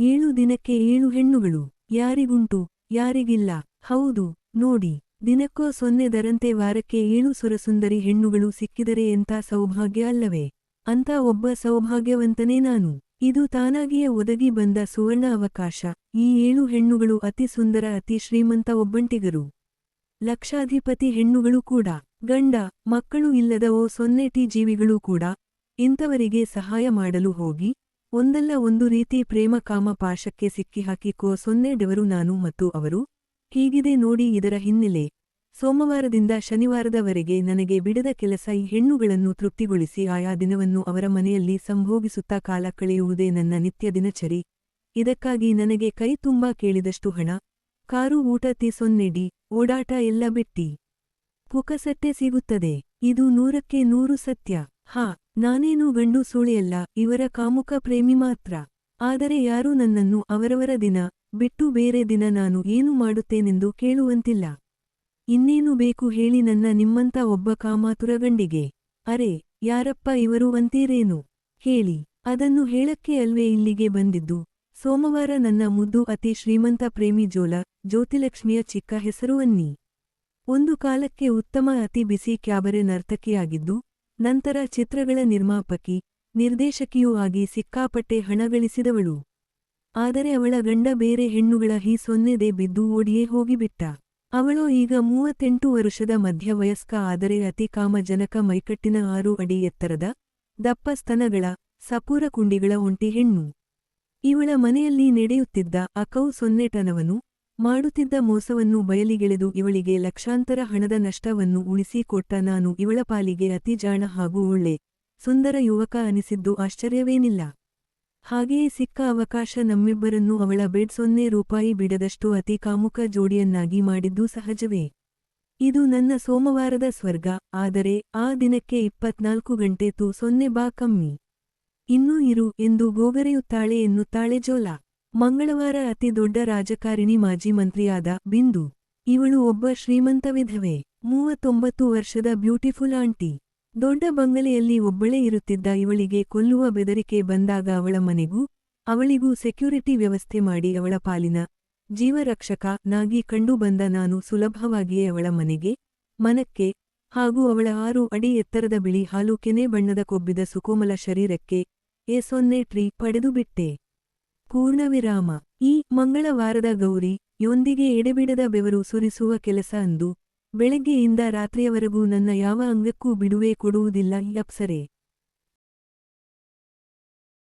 ಏಳು ದಿನಕ್ಕೆ ಏಳು ಹೆಣ್ಣುಗಳು. ಯಾರಿಗುಂಟು? ಯಾರಿಗಿಲ್ಲ? ಹೌದು, ನೋಡಿ. ದಿನಕ್ಕೋ ಸೊನ್ನೆದರಂತೆ ವಾರಕ್ಕೆ ಏಳು ಸುರಸುಂದರಿ ಹೆಣ್ಣುಗಳು ಸಿಕ್ಕಿದರೆ ಎಂಥ ಸೌಭಾಗ್ಯ ಅಲ್ಲವೇ? ಅಂತ ಒಬ್ಬ ಸೌಭಾಗ್ಯವಂತನೇ ನಾನು. ಇದು ತಾನಾಗಿಯೇ ಒದಗಿ ಬಂದ ಸುವರ್ಣ ಅವಕಾಶ. ಈ ಏಳು ಹೆಣ್ಣುಗಳು ಅತಿ ಸುಂದರ, ಅತಿ ಶ್ರೀಮಂತ ಒಬ್ಬಂಟಿಗರು. ಲಕ್ಷಾಧಿಪತಿ ಹೆಣ್ಣುಗಳು ಕೂಡ. ಗಂಡ, ಮಕ್ಕಳು ಇಲ್ಲದವೋ ಸೊನ್ನೆಟಿ ಜೀವಿಗಳೂ ಕೂಡ. ಇಂಥವರಿಗೆ ಸಹಾಯ ಮಾಡಲು ಹೋಗಿ. ಒಂದಲ್ಲ ಒಂದು ರೀತಿ ಪ್ರೇಮ ಕಾಮ ಪಾಶಕ್ಕೆ ಸಿಕ್ಕಿಹಾಕಿಕೋ ಸೊನ್ನೆಡೆವರು ನಾನು ಮತ್ತು ಅವರು. ಹೀಗಿದೆ ನೋಡಿ ಇದರ ಹಿನ್ನೆಲೆ. ಸೋಮವಾರದಿಂದ ಶನಿವಾರದವರೆಗೆ ನನಗೆ ಬಿಡದ ಕೆಲಸ ಈ ಹೆಣ್ಣುಗಳನ್ನು ತೃಪ್ತಿಗೊಳಿಸಿ ಆಯಾ ದಿನವನ್ನು ಅವರ ಮನೆಯಲ್ಲಿ ಸಂಭೋಗಿಸುತ್ತಾ ಕಾಲ ಕಳೆಯುವುದೇ ನನ್ನ ನಿತ್ಯ ದಿನಚರಿ. ಇದಕ್ಕಾಗಿ ನನಗೆ ಕೈ ತುಂಬಾ ಕೇಳಿದಷ್ಟು ಹಣ. ಕಾರು, ಊಟ, ತಿ ಸೊನ್ನೆಡಿ ಓಡಾಟ ಎಲ್ಲ ಬಿಟ್ಟಿ. ಕುಕಸಟ್ಟೆ ಸಿಗುತ್ತದೆ. ಇದು ನೂರಕ್ಕೆ ನೂರು ಸತ್ಯ. ಹಾ ನಾನೇನು ಗಂಡು ಸೂಳೆಯಲ್ಲ ಇವರ ಕಾಮುಕ ಪ್ರೇಮಿ ಮಾತ್ರ. ಆದರೆ ಯಾರೂ ನನ್ನನ್ನು ಅವರವರ ದಿನ ಬಿಟ್ಟು ಬೇರೆ ದಿನ ನಾನು ಏನು ಮಾಡುತ್ತೇನೆಂದು ಕೇಳುವಂತಿಲ್ಲ. ಇನ್ನೇನು ಬೇಕು ಹೇಳಿ ನನ್ನ ನಿಮ್ಮಂತ ಒಬ್ಬ ಕಾಮಾತುರ ಗಂಡಿಗೆ. ಅರೆ, ಯಾರಪ್ಪ ಇವರು ಅಂತೀರೇನು? ಹೇಳಿ. ಅದನ್ನು ಹೇಳಕ್ಕೆ ಅಲ್ವೇ ಇಲ್ಲಿಗೆ ಬಂದಿದ್ದು. ಸೋಮವಾರ ನನ್ನ ಮುದ್ದು ಅತಿ ಶ್ರೀಮಂತ ಪ್ರೇಮಿ ಜೋಲ, ಜ್ಯೋತಿಲಕ್ಷ್ಮಿಯ ಚಿಕ್ಕ ಹೆಸರು ಅನ್ನಿ. ಒಂದು ಕಾಲಕ್ಕೆ ಉತ್ತಮ ಅತಿ ಬಿಸಿ ಕ್ಯಾಬರೆ ನರ್ತಕಿಯಾಗಿದ್ದು ನಂತರ ಚಿತ್ರಗಳ ನಿರ್ಮಾಪಕಿ, ನಿರ್ದೇಶಕಿಯೂ ಆಗಿ ಸಿಕ್ಕಾಪಟ್ಟೆ ಹಣ ಗಳಿಸಿದವಳು ಆದರೆ ಅವಳ ಗಂಡ ಬೇರೆ ಹೆಣ್ಣುಗಳ ಹೀ ಸೊನ್ನೆದೆ ಬಿದ್ದು ಓಡಿಯೇ ಹೋಗಿಬಿಟ್ಟ. ಅವಳು ಈಗ ಮೂವತ್ತೆಂಟು ವರುಷದ ಮಧ್ಯವಯಸ್ಕ ಆದರೆ ಅತಿ ಕಾಮಜನಕ ಮೈಕಟ್ಟಿನ ಆರು ಅಡಿ ಎತ್ತರದ ದಪ್ಪ ಸ್ತನಗಳ ಸಪೂರ ಕುಂಡಿಗಳ ಒಂಟಿ ಹೆಣ್ಣು. ಇವಳ ಮನೆಯಲ್ಲಿ ನಡೆಯುತ್ತಿದ್ದ ಅಕೌ ಸೊನ್ನೆಟನವನು ಮಾಡುತ್ತಿದ್ದ ಮೋಸವನ್ನು ಬಯಲಿಗೆಳೆದು ಇವಳಿಗೆ ಲಕ್ಷಾಂತರ ಹಣದ ನಷ್ಟವನ್ನು ಉಳಿಸಿಕೊಟ್ಟ ನಾನು ಇವಳ ಪಾಲಿಗೆ ಅತಿ ಜಾಣ ಹಾಗೂ ಒಳ್ಳೆ, ಸುಂದರ ಯುವಕ ಅನಿಸಿದ್ದು ಆಶ್ಚರ್ಯವೇನಿಲ್ಲ. ಹಾಗೆಯೇ ಸಿಕ್ಕ ಅವಕಾಶ ನಮ್ಮಿಬ್ಬರನ್ನು ಅವಳ ಬೆಡ್ ಸೊನ್ನೆ ರೂಪಾಯಿ ಬಿಡದಷ್ಟು ಅತಿ ಕಾಮುಕ ಜೋಡಿಯನ್ನಾಗಿ ಮಾಡಿದ್ದು ಸಹಜವೇ. ಇದು ನನ್ನ ಸೋಮವಾರದ ಸ್ವರ್ಗ, ಆದರೆ ಆ ದಿನಕ್ಕೆ ಇಪ್ಪತ್ನಾಲ್ಕು ಗಂಟೆ ತು ಸೊನ್ನೆ ಬಾ ಕಮ್ಮಿ. ಇನ್ನೂ ಇರು ಎಂದು ಗೋಗರೆಯುತ್ತಾಳೆ ಎನ್ನುತ್ತಾಳೆ ಜೋಲಾ. ಮಂಗಳವಾರ ಅತಿ ದೊಡ್ಡ ರಾಜಕಾರಿಣಿ ಮಾಜಿ ಮಂತ್ರಿಯಾದ ಬಿಂದು. ಇವಳು ಒಬ್ಬ ಶ್ರೀಮಂತ ವಿಧವೆ, ಮೂವತ್ತೊಂಬತ್ತು ವರ್ಷದ ಬ್ಯೂಟಿಫುಲ್ ಆಂಟಿ. ದೊಡ್ಡ ಬಂಗಲೆಯಲ್ಲಿ ಒಬ್ಬಳೇ ಇರುತ್ತಿದ್ದ ಇವಳಿಗೆ ಕೊಲ್ಲುವ ಬೆದರಿಕೆ ಬಂದಾಗ ಅವಳ ಮನೆಗೂ, ಅವಳಿಗೂ ಸೆಕ್ಯೂರಿಟಿ ವ್ಯವಸ್ಥೆ ಮಾಡಿ ಅವಳ ಪಾಲಿನ ಜೀವರಕ್ಷಕ ನಾಗಿ ಕಂಡು ಬಂದ ನಾನು ಸುಲಭವಾಗಿಯೇ ಅವಳ ಮನೆಗೆ, ಮನಕ್ಕೆ ಹಾಗೂ ಅವಳ ಆರು ಅಡಿ ಎತ್ತರದ ಬಿಳಿ ಹಾಲು ಕೆನೆ ಬಣ್ಣದ ಕೊಬ್ಬಿದ ಸುಕೋಮಲ ಶರೀರಕ್ಕೆ ಎ ಸೊನ್ನೆ ಟ್ರೀ ಪಡೆದುಬಿಟ್ಟೆ. ಪೂರ್ಣವಿರಾಮ. ಈ ಮಂಗಳವಾರದ ಗೌರಿ ಯೊಂದಿಗೆ ಎಡೆಬಿಡದ ಬೆವರು ಸುರಿಸುವ ಕೆಲಸ ಅಂದು, ಬೆಳಗ್ಗೆಯಿಂದ ರಾತ್ರಿಯವರೆಗೂ ನನ್ನ ಯಾವ ಅಂಗಕ್ಕೂ ಬಿಡುವೆ ಕೊಡುವುದಿಲ್ಲ ಈ ಅಪ್ಸರೆ